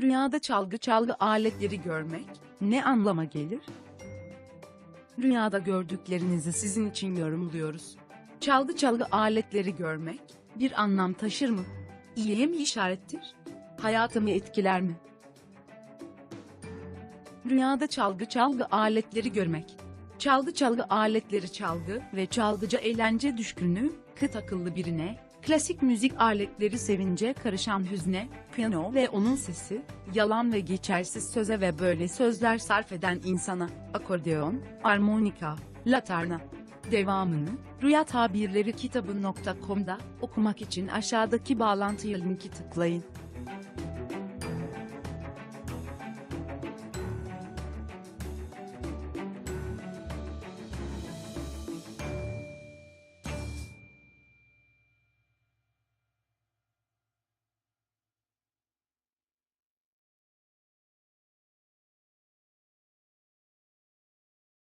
Rüyada çalgı çalgı aletleri görmek ne anlama gelir? Rüyada gördüklerinizi sizin için yorumluyoruz. Çalgı çalgı aletleri görmek bir anlam taşır mı? İyiye mi işarettir? Hayatımı etkiler mi? Rüyada çalgı çalgı aletleri görmek. Çalgı çalgı aletleri çalgı ve çalgıcı eğlence düşkünü, kıt akıllı birine, klasik müzik aletleri sevince karışan hüzne, piyano ve onun sesi, yalan ve geçersiz söze ve böyle sözler sarf eden insana, akordeon, armonika, latarna. Devamını, Rüya Tabirleri kitabı.com'da okumak için aşağıdaki bağlantıya linki tıklayın.